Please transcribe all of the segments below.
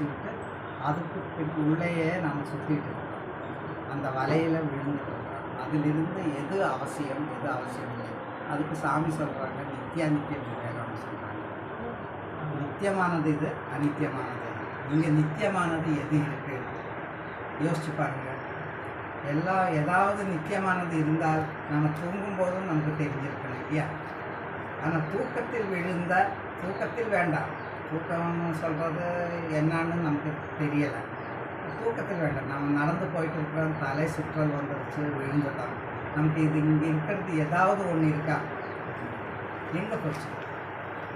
வச்சுக்கிட்டு அதுக்கு பின் உள்ளேயே நம்ம சுற்றிட்டு இருக்கோம். அந்த வலையில் விழுந்துட்டு இருக்கோம் அதிலிருந்து எது அவசியம் எது அவசியம் இல்லை. அதுக்கு சாமி சொல்கிறாங்க நித்தியா நித்தியம் விவேகம்னு சொல்கிறாங்க நித்தியமானது இது. அநித்தியமானது இங்கே நித்தியமானது எது இருக்குது யோசிச்சு பாருங்கள் எல்லா ஏதாவது நித்தியமானது இருந்தால் நம்ம தூங்கும் போதும் நமக்கு தெரிஞ்சிருக்கணும் இல்லையா? ஆனால் தூக்கத்தில் விழுந்தால் தூக்கத்தில் வேண்டாம். தூக்கம்னு சொல்கிறது என்னன்னு நமக்கு தெரியலை. தூக்கத்தில் வேண்டாம். நம்ம நடந்து போயிட்டு இருக்கிறோம் தலை சுற்றல் வந்துருச்சு விழுந்துட்டோம் நமக்கு இது இங்கே இருக்கிறது ஏதாவது ஒன்று இருக்கா? எங்கே போச்சு?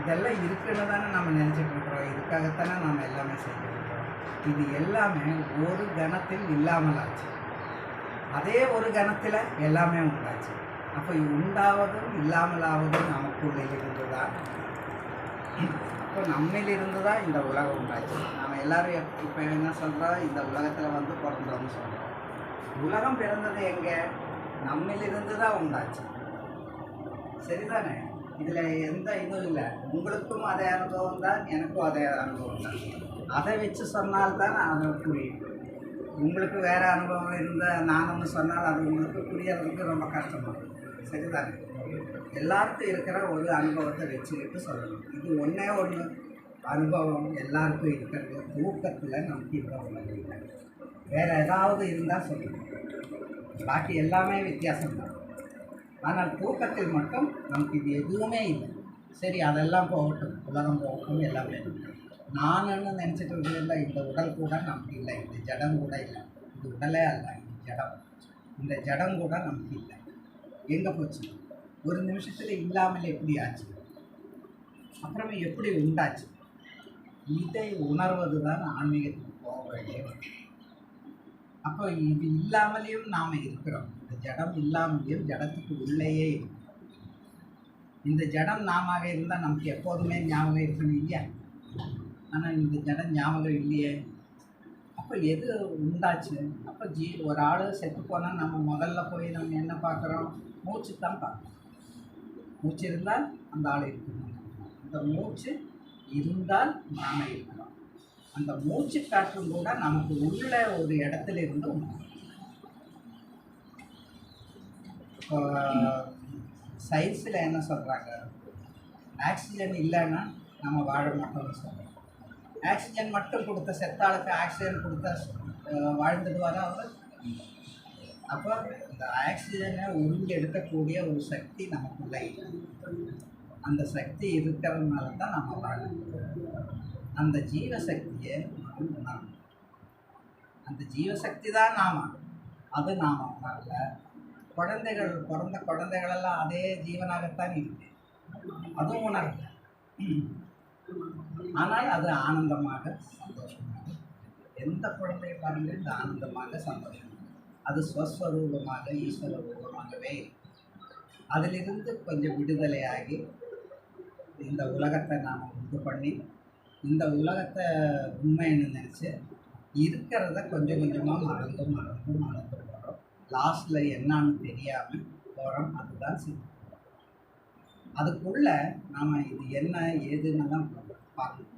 இதெல்லாம் இருக்குன்னு தானே நம்ம நினச்சிட்டு இருக்கிறோம். இதுக்காகத்தானே நம்ம எல்லாமே செஞ்சுட்டு இருக்கிறோம். இது எல்லாமே ஒரு கணத்தில் இல்லாமல் ஆச்சு. அதே ஒரு கணத்தில் எல்லாமே உண்டாச்சு. அப்போ உண்டாவதும் இல்லாமலாவதும் நமக்குள்ளே இருந்து அப்போ நம்மளிருந்து தான் இந்த உலகம் உண்டாச்சு. நம்ம எல்லாரும் எப்- இப்போ என்ன சொல்கிறோம் இந்த உலகத்தில் வந்து பிறந்தோம்னு சொல்கிறோம் உலகம் பிறந்தது எங்கே? நம்மிலிருந்து தான் உண்டாச்சு. சரிதானே? இதில் எந்த இதுவும் இல்லை. உங்களுக்கும் அதே அனுபவம் தான் எனக்கும் அதே அனுபவம் தான். அதை வச்சு சொன்னால்தான் அதை புரியும் உங்களுக்கு வேறு அனுபவம் இருந்தால் நான் ஒன்று சொன்னால் அது உங்களுக்கு புரியறதுக்கு ரொம்ப கஷ்டமாக இருக்கும். எல்லாருக்கும் இருக்கிற ஒரு அனுபவத்தை வச்சுக்கிட்டு சொல்லணும். இது ஒன்றே ஒன்று அனுபவம் எல்லாருக்கும் இருக்கிறது. தூக்கத்தில் நமக்கு இந்த இல்லை வேறு ஏதாவது இருந்தால் சொல்லணும் பாக்கி எல்லாமே வித்தியாசம் தான் ஆனால் தூக்கத்தில் மட்டும் நமக்கு இது எதுவுமே இல்லை. சரி அதெல்லாம் போகட்டும். உலகம் போகட்டும் எல்லாமே. நானுன்னு நினச்சிட்டு இருக்கிறதில்ல இந்த உடல் கூட நமக்கு இல்லை இந்த ஜடம் கூட இல்லை. இந்த உடலே அல்ல இந்த ஜடம். இந்த ஜடம் கூட நமக்கு இல்லை. எங்கே போச்சு? ஒரு நிமிஷத்தில் இல்லாமல் எப்படி ஆச்சு? அப்புறமே எப்படி உண்டாச்சு? இதை உணர்வது தான் ஆன்மீகத்துக்கு போக வேண்டிய அப்போ இது இல்லாமலேயும் நாம் இருக்கிறோம். இந்த ஜடம் இல்லாமலேயும் ஜடத்துக்கு உள்ளேயே இருக்கும் இந்த ஜடம் நாம இருந்தால் நமக்கு எப்போதுமே ஞாபகம் இருக்கணும் இல்லையா? ஆனால் இந்த ஜடம் ஞாபகம் இல்லையே? அப்போ எது உண்டாச்சு? அப்போ ஜீ ஒரு ஆள் செத்து போனால் நம்ம முதல்ல போய் நம்ம என்ன பார்க்குறோம் மூச்சு தான் பார்க்குறோம் மூச்சு இருந்தால் அந்த ஆள் இருக்கணும். அந்த மூச்சு இருந்தால் நாம இருக்கிறோம் அந்த மூச்சு காற்றும் கூட நமக்கு உள்ள ஒரு இடத்துல இருந்து இப்போ சயின்ஸில் என்ன சொல்கிறாங்க ஆக்சிஜன் இல்லைன்னா நம்ம வாழ மாட்டோம்னு சொல்கிறோம் ஆக்சிஜன் மட்டும் கொடுத்த செத்தாளுக்கு ஆக்சிஜன் கொடுத்த வாழ்ந்துட்டு வாழ்ந்துடுவாரா அவர்? அப்போ இந்த ஆக்சிஜனை உறிஞ்சி எடுக்கக்கூடிய ஒரு சக்தி நமக்குள்ள இல்லை. அந்த சக்தி இருக்கிறதுனால தான் நம்ம வாழணும் அந்த ஜீவசக்தியை நாம் உணரணும். அந்த ஜீவசக்தி தான் நாம். அது நாம் உணரல. குழந்தைகள் பிறந்த குழந்தைகளெல்லாம் அதே ஜீவனாகத்தான் இருக்கு. அதுவும் உணரல. ஆனால் அது ஆனந்தமாக சந்தோஷமாக எந்த குழந்தையை பாருங்கள் இந்த ஆனந்தமாக சந்தோஷமாக அது ஸ்வஸ்வரூபமாக ஈஸ்வர ரூபமாகவே அதிலிருந்து கொஞ்சம் விடுதலையாகி இந்த உலகத்தை நாம் உண்டு பண்ணி இந்த உலகத்தை உண்மைன்னு நினச்சி இருக்கிறத கொஞ்சம் கொஞ்சமாக மறந்து மறந்து மறந்து போகிறோம் லாஸ்ட்டில் என்னான்னு தெரியாமல் போகிறோம் அதுதான் சித்தம் அதுக்குள்ள நாம் இது என்ன ஏதுன்னு தான் பார்க்கணும்.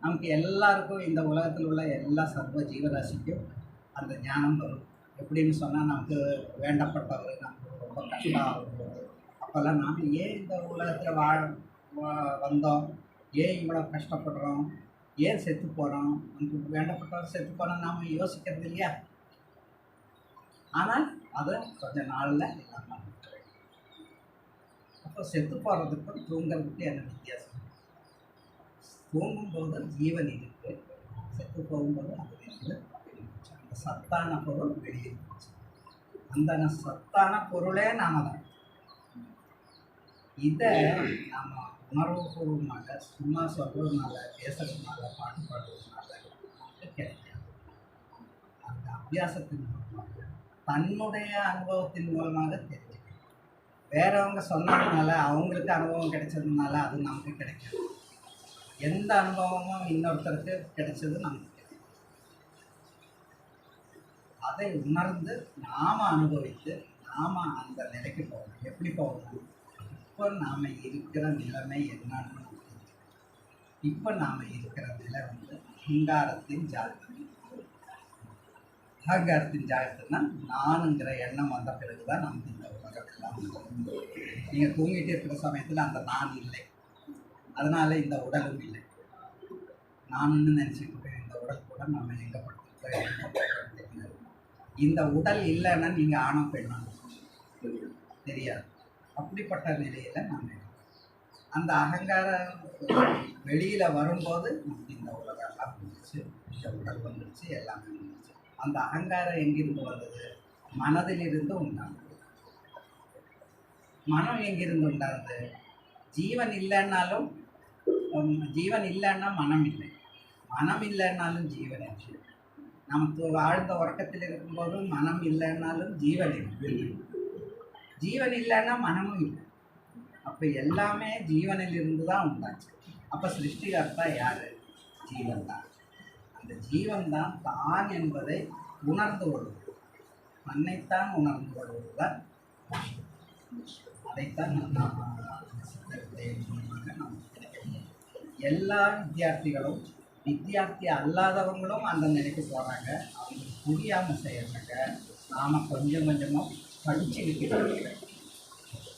நமக்கு எல்லாருக்கும் இந்த உலகத்தில் உள்ள எல்லா சர்வ ஜீவராசிக்கும் அந்த ஞானம் வரும். எப்படின்னு சொன்னால் நமக்கு வேண்டப்பட்டவர் நமக்கு ரொம்ப கஷ்டம் அப்போல்லாம் நாம் ஏன் இந்த உலகத்தில் வாழ வா- வந்தோம்? ஏன் இவ்வளோ கஷ்டப்படுறோம்? ஏன் செத்து போகிறோம் நமக்கு வேண்டப்பட்டவர் செத்து போகிறோம் நாம் யோசிக்கிறது இல்லையா? ஆனால் அதை கொஞ்ச நாளில் இல்லாமல் இப்போ செத்து போகிறதுக்கும் தூங்குறதுக்கும் என்ன வித்தியாசம்? தூங்கும்போது ஜீவன் இருக்கு செத்து போகும்போது அது இருந்து அந்த சத்தான பொருள் வெளியிருச்சு அந்த சத்தான பொருளே நாம தான். இதை நம்ம உணர்வுபூர்வமாக சும்மா சொல்கிறதுனால பேசுறதுனால பாட்டு பாடுறதுனால நமக்கு கிடைக்காது. அந்த அபியாசத்தின் மூலமாக தன்னுடைய அனுபவத்தின் மூலமாக தெரியும். வேறவங்க சொன்னதுனால அவங்களுக்கு அனுபவம் கிடைச்சதுனால அது நமக்கு கிடைக்காது எந்த அனுபவமும் இன்னொருத்தருக்கு கிடைச்சது நமக்கு அதை உணர்ந்து நாம அனுபவித்து நாம அந்த நிலைக்கு போகணும். எப்படி போகணும்? இப்போ நாம் இருக்கிற நிலைமை என்னன்னு இப்போ நாம் இருக்கிற நிலை வந்து அங்காரத்தின் ஜாதகம். அகங்காரத்தின் ஜாகிரதைன்னா நானுங்கிற எண்ணம் வந்த பிறகு தான் நமக்கு இந்த உலகத்தெல்லாம் நீங்கள் தூங்கிட்டு இருக்கிற சமயத்தில் அந்த நான் இல்லை. அதனால் இந்த உடலும் இல்லை. நானுன்னு நினச்சிக்கிட்டு இந்த உடல் கூட நம்ம எங்கே படுத்துருக்கோம் இந்த உடல் இல்லைன்னா நீங்கள் ஆணும் பெண்ணா தெரியாது. அப்படிப்பட்ட நிலையில் நம்ம அந்த அகங்காரம் வெளியில் வரும்போது நமக்கு இந்த உலகம் எல்லாம் வந்துடுச்சு இந்த உடல் வந்துடுச்சு எல்லாமே வந்துச்சு அந்த அகங்காரம் எங்கிருந்து வந்தது? மனதிலிருந்து உண்டானது. மனம் எங்கிருந்து உண்டானது? ஜீவன் இல்லைன்னாலும் ஜீவன் இல்லைன்னா மனம் இல்லை. மனம் இல்லைன்னாலும் ஜீவன் இல்லை. நமக்கு வாழ்ந்த உறக்கத்தில் இருக்கும்போது மனம் இல்லைன்னாலும் ஜீவன் இல்லை. ஜீவன் இல்லைன்னா மனமும் இல்லை. அப்போ எல்லாமே ஜீவனில் இருந்து தான் உண்டாச்சு. அப்போ சிருஷ்டிகர்த்தா யார்? ஜீவன் தான் அந்த ஜீவன் தான் தான் என்பதை உணர்ந்து கொள்வது தன்னைத்தான் உணர்ந்து கொள்வது அதைத்தான் நாம் நாம் எல்லா வித்தியார்த்திகளும் வித்தியார்த்தி அல்லாதவங்களும் அந்த நிலைக்கு போகிறாங்க அவங்களுக்கு புரியாமல் செய்கிறாங்க நாம் கொஞ்சம் கொஞ்சமாக படிச்சுக்கிட்டு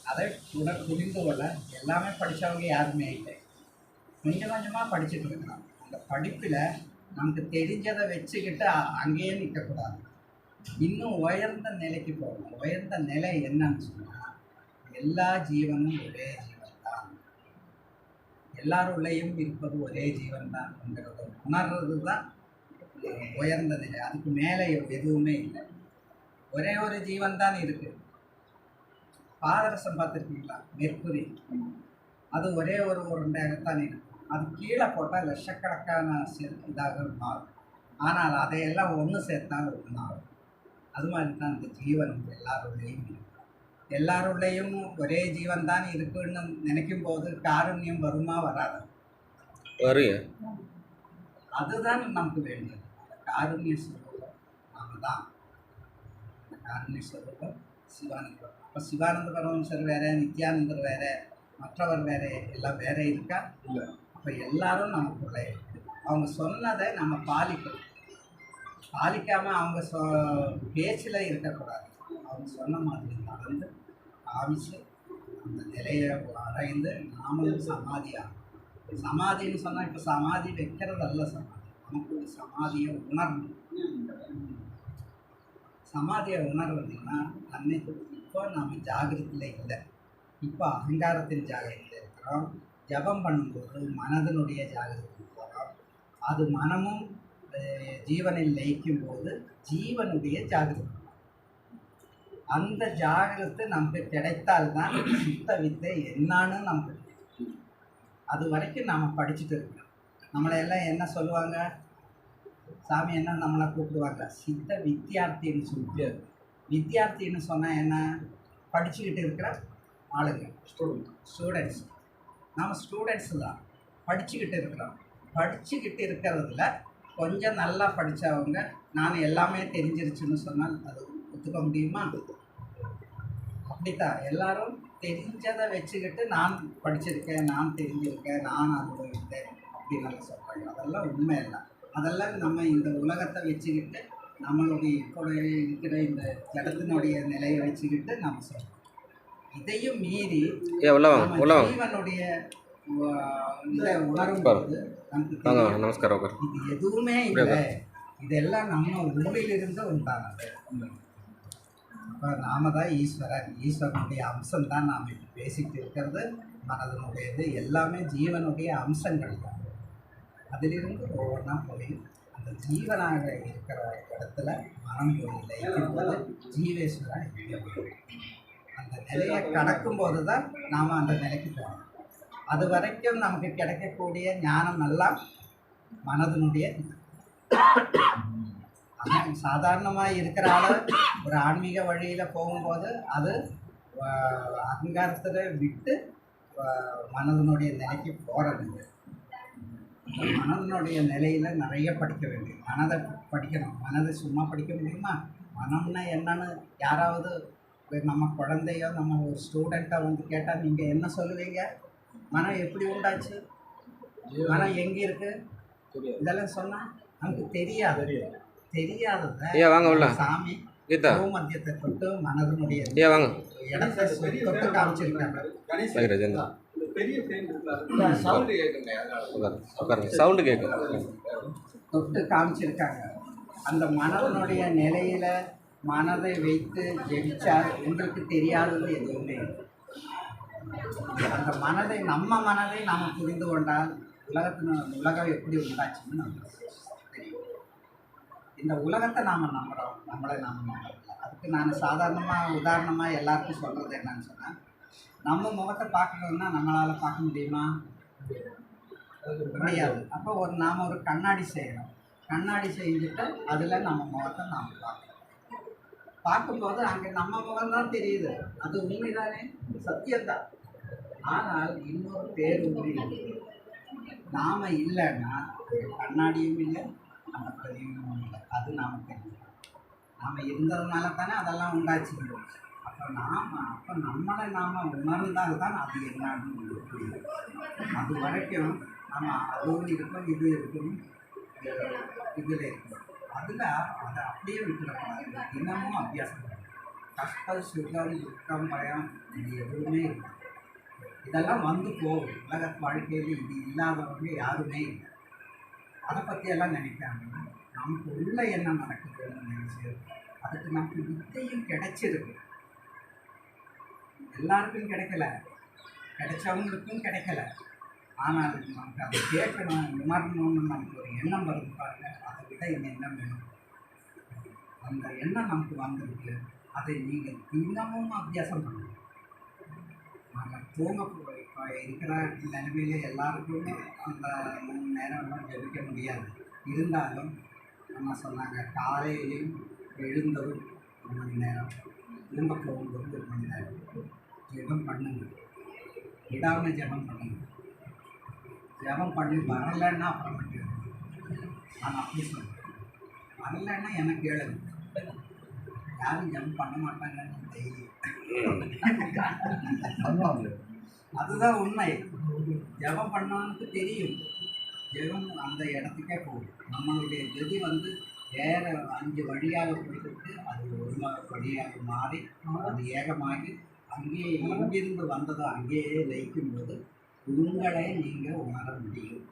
அதை கூட புரிந்து கொள்ள எல்லாமே படித்தவங்க யாருமே இல்லை. கொஞ்சம் கொஞ்சமாக படிச்சுட்டு இருக்கிறோம் அந்த படிப்பில் நமக்கு தெரிஞ்சதை வச்சுக்கிட்டு அங்கேயே நிற்கக்கூடாது. இன்னும் உயர்ந்த நிலைக்கு போகணும். உயர்ந்த நிலை என்னன்னு சொன்னால் எல்லா ஜீவனும் ஒரே ஜீவன் தான் எல்லாருள்ளேயும் இருப்பது ஒரே ஜீவன் தான் என்கிறத உணர்றது தான் உயர்ந்த நிலை. அதுக்கு மேலே எதுவுமே இல்லை. ஒரே ஒரு ஜீவன் தான் இருக்குது பாதரசம் பார்த்துருக்கீங்களா? மெர்குரி அது ஒரே ஒரு உருண்டையாகத்தான் இருக்கும் அது கீழே போட்டால் லட்சக்கணக்கான இதாக மாறும். ஆனால் அதையெல்லாம் ஒன்று சேர்த்தால் ஒன்றாகும் அது மாதிரி தான் இந்த ஜீவன் எல்லாருள்ளேயும் இருக்கு எல்லாருள்ளேயும் ஒரே ஜீவன் தான் இருக்குன்னு நினைக்கும் போது காருண்யம் வருமா வராதா? வருங்க. அதுதான் நமக்கு வேண்டியது. காருண்ய ஸ்வரூபம் நாம தான் காருண்ய ஸ்வரூபம் சிவானந்தம் அப்போ சிவானந்த பரமஹம்சர் வேற நித்யானந்தர் வேற மற்றவர் வேற எல்லாம் வேற இருக்கா? இல்லை. இப்போ எல்லாரும் நமக்குள்ள இருக்கு. அவங்க சொன்னதை நம்ம பாலிக்கணும். பாலிக்காம அவங்க சொ பேச்சில் இருக்கக்கூடாது. அவங்க சொன்ன மாதிரி நடந்து காமிச்சு அந்த நிலையை அடைந்து நாமளும் சமாதியாகும் சமாதின்னு சொன்னால் இப்போ சமாதி வைக்கிறது அல்ல சமாதி. நமக்கு ஒரு சமாதியை உணரணும். சமாதியை உணர்வதுன்னா தன்னை இப்போ நம்ம ஜாகிரத்தில் இல்லை. இப்போ அகங்காரத்தின் ஜாகிரத்தில் இருக்கிறோம். ஜபம் பண்ணும்போது மனதனுடைய ஜாகிரத்தில் போகிறோம் அது மனமும் ஜீவனில் லயிக்கும் போது ஜீவனுடைய ஜாகிரதை. அந்த ஜாகிரத்தை நமக்கு கிடைத்தால்தான் சித்த வித்தை என்னான்னு நமக்கு அது வரைக்கும் நாம் படிச்சுட்டு இருக்கோம் நம்மளை எல்லாம் என்ன சொல்லுவாங்க? சாமி என்ன நம்மளை கூப்பிடுவாங்க? சித்த வித்தியார்த்தின்னு சொல்லிட்டு. வித்தியார்த்தின்னு சொன்னால் என்ன? படிச்சுக்கிட்டு இருக்கிற ஆளுங்க ஸ்டூடெண்ட்ஸ் நம்ம ஸ்டூடெண்ட்ஸ் தான். படிச்சுக்கிட்டு இருக்கிறோம். படிச்சுக்கிட்டு இருக்கிறதுல கொஞ்சம் நல்லா படித்தவங்க நான் எல்லாமே தெரிஞ்சிருச்சுன்னு சொன்னால் அது ஒத்துக்க முடியுமா? அப்படித்தான். எல்லாரும் தெரிஞ்சதை வச்சுக்கிட்டு நான் படிச்சிருக்கேன் நான் தெரிஞ்சிருக்கேன் நான் அனுபவித்தேன் அப்படின்னு சொல்கிறாங்க அதெல்லாம் உண்மை இல்லை அதெல்லாம் நம்ம இந்த உலகத்தை வச்சுக்கிட்டு நம்மளுடைய இப்போ இருக்கிற இந்த ஜடத்தினுடைய நிலையை வச்சுக்கிட்டு நம்ம சொல்கிறோம் இதையும் மீறி ஏன் உள்ள வாங்க நம்ம உள்ள வாங்க. ஜீவனுடைய இதை நமக்கு நமஸ்காரம் எதுவுமே இல்லை. இதெல்லாம் நம்ம உள்ளிலிருந்து உண்டானது. இப்போ நாம தான் ஈஸ்வரன் ஈஸ்வரனுடைய அம்சம் தான் நாம் இப்போ பேசிக்கிட்டு இருக்கிறது. மனதனுடையது எல்லாமே ஜீவனுடைய அம்சங்கள் தான். அதிலிருந்து ஒவ்வொன்றா போய் அந்த ஜீவனாக இருக்கிற இடத்துல மனம் போய் லயிக்கும்போது ஜீவேஸ்வரன் அந்த நிலையை கடக்கும்போது தான் நாம் அந்த நிலைக்கு போகணும் அது வரைக்கும் நமக்கு கிடைக்கக்கூடிய ஞானம் எல்லாம் மனதனுடைய ஆனால் சாதாரணமாக இருக்கிற ஆள் ஒரு ஆன்மீக வழியில் போகும்போது அது அகங்காரத்தில் அகங்காரத்தை விட்டு மனதினுடைய மனதனுடைய நிலைக்கு போகிறது மனதனுடைய நிலையில் நிறைய படிக்க வேண்டியது மனதை படிக்கணும். மனதை சும்மா படிக்க முடியுமா? மனம்னா என்னன்னு யாராவது நம்ம குழந்தையோ நம்ம ஒரு ஸ்டூடெண்ட்டை வந்து கேட்டால் நீங்கள் என்ன சொல்லுவீங்க? மனம் எப்படி உண்டாச்சு? மனம் எங்கே இருக்குது இதெல்லாம் சொன்னா நமக்கு தெரியாது. தெரியாதத ஐயா, வாங்க உள்ள. சாமி கீதா. மத்தியத்தை தொட்டு மனதனுடைய ஐயா வாங்க. இடத்தை தொட்டு காமிச்சிருக்காங்க. சவுண்டு. கேட்கும் தொட்டு காமிச்சிருக்காங்க. அந்த மனதனுடைய நிலையில மனதை வைத்து ஜெபிச்சால் உங்களுக்கு தெரியாதது எதுவுமே. அந்த மனதை நம்ம மனதை நாம் புரிந்து கொண்டால் உலகத்தின் உலகம் எப்படி உண்டாச்சுன்னு நமக்கு தெரியும். இந்த உலகத்தை நாம் நம்புகிறோம் நம்மளை நாம் நம்புறதில்ல. அதுக்கு நான் சாதாரணமாக உதாரணமாக எல்லாருக்கும் சொல்கிறது என்னன்னு சொன்னால் நம்ம முகத்தை பார்க்கணுன்னா நம்மளால் பார்க்க முடியுமா? முடியாது. அப்போ ஒரு நாம் ஒரு கண்ணாடி செய்கிறோம் கண்ணாடி செஞ்சுட்டு அதில் நம்ம முகத்தை நாம் பார்க்கணும். பார்க்கும்போது அங்கே நம்ம முகம் தான் தெரியுது. அது உண்மைதானே? சத்தியம்தான். ஆனால் இன்னொரு பேர் உண்மை நாம இல்லைன்னா கண்ணாடியும் இல்லை நம்ம பிரதிபிம்பமும் இல்லை. அது நாம தெரிஞ்சுக்கணும். நாம இருந்ததுனால தானே அதெல்லாம் உண்டாச்சு அப்போ நாம் அப்போ நம்மளை நாம் உணர்ந்தால் தான் அது என்னன்னு புரியும். அது வரைக்கும் நம்ம அதுவும் இருக்கும் இது இருக்கும் இதில் இருக்கும் அதில் அதை அப்படியே விட்டுறக்கூடாது தினமும் அபியாசம் கஷ்ட கஷ்டம் சுகம் துக்கம் பயம் இது எதுவுமே இல்லை. இதெல்லாம் வந்து போகும். உலக வாழ்க்கையில் இது இல்லாதவங்க யாருமே இல்லை. அதை பற்றியெல்லாம் நினைக்காம நமக்கு உள்ள என்ன நடக்குதுன்னு நினச்சி அதுக்கு நமக்கு வித்தையும் கிடைச்சிருக்கு. எல்லாருக்கும் கிடைக்கல. கிடைச்சவங்களுக்கும் கிடைக்கல. ஆனால் நமக்கு அதை கேட்கணும் உணரணும்னு நமக்கு ஒரு எண்ணம் வருது பாருங்க. அதை விட இந்த எண்ணம் வேணும்? அந்த எண்ணம் நமக்கு வந்திருக்கு. அதை நீங்கள் தினமும் அபியாசம் பண்ணணும். நாங்கள் தூங்க இப்போ இருக்கிற நிலைமையில எல்லாருக்குமே அந்த மூணு நேரம் எல்லாம் ஜெபிக்க முடியாது. இருந்தாலும் நம்ம சொன்னாங்க காலையிலையும் எழுந்ததும் ஒரு மணி நேரம் திரும்ப போகும்போது ஒரு மணி நேரம். ஜெபம் பண்ணுங்க. விடாமல் ஜெபம் பண்ணுங்க. ஜெபம் பண்ணி வரலைன்னா அப்புறம் நான் அப்படி சொல்கிறேன் வரலைன்னா எனக்கு கேளுங்க யாரும் ஜெபம் பண்ண மாட்டாங்கன்னு தைரியம். அதுதான் உண்மை. ஜெபம் பண்ணவனுக்கு தெரியும். ஜெபம் அந்த இடத்துக்கே போகும். நம்மளுடைய கதி வந்து வேற அஞ்சு வழியாக போயிட்டு அது ஒரு வழியாக மாறி அது ஏகமாகி அங்கேயே எங்கிருந்து வந்ததோ அங்கேயே லயிக்கும்போது உங்களை நீங்கள் உணர முடியும்.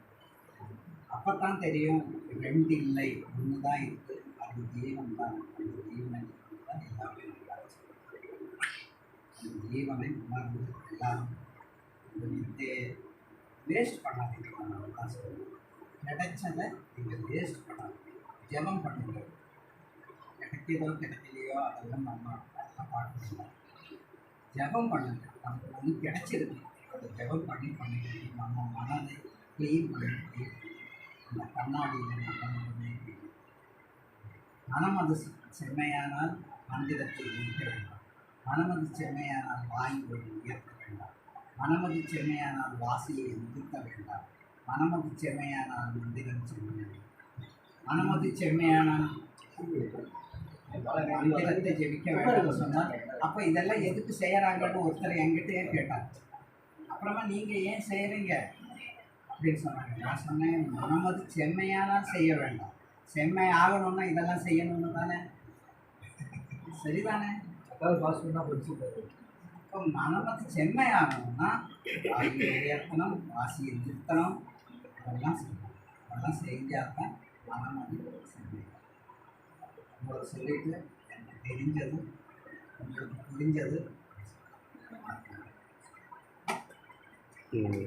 அப்போத்தான் தெரியும் ரெண்டு இல்லை ஒன்று தான் இருக்குது அது ஜீவன் தான். அந்த ஜீவனை தான் எல்லாமே உண்டாச்சு. அந்த ஜீவனை உணர்ந்து எல்லாரும் இந்த வேஸ்ட் பண்ணாதீங்க. நான் தான் சொல்லுவேன் கிடைச்சதை நீங்கள் வேஸ்ட் பண்ணாதீங்க. ஜெபம் பண்ணுங்க. கிடைக்குதோ கிடைக்கலையோ அதெல்லாம் நம்ம அதெல்லாம் பார்க்கணும் ஜெபம் பண்ணுங்க. நமக்கு வந்து கிடைச்சிருக்கு. அதை ஜெபம் பண்ணி பண்ணிட்டு நம்ம மனதை க்ளீன் பண்ணிட்டு கண்ணாடியில் நம்ம மனம் அது செம்மையானால் மந்திரத்தை உயிர்க்க வேண்டாம். மனமது செம்மையானால் வாயுவை உயர்த்த வேண்டாம். மனமது செம்மையானால் வாசியை நிறுத்த வேண்டாம். மனமது செம்மையானால் மந்திரம் செம்மையான மனமது செம்மையானால் மந்திரத்தை ஜெபிக்க வேண்டாம்னு சொன்னால் அப்போ இதெல்லாம் எதுக்கு செய்கிறாங்கன்னு ஒருத்தர் என்கிட்டயே கேட்டார். அப்புறமா நீங்கள் ஏன் செய்கிறீங்க அப்படின்னு சொன்னாங்க. நான் சொன்னேன் மனமது செம்மையானால் செய்ய வேண்டாம். செம்மை ஆகணும்னா இதெல்லாம் செய்யணும்னு தானே? சரிதானே? அதாவது பாஸ் பண்ணா படிச்சுட்டாரு இப்போ மனமது செம்மை ஆகணும்னா உயர்த்தணும் வாசியை நிறுத்தணும் அதெல்லாம் செய்யணும். அதெல்லாம் செஞ்சால் தான் மனமது செம்மை உங்களை சொல்லிட்டு எனக்கு தெரிஞ்சது உங்களுக்கு புரிஞ்சது. ம்.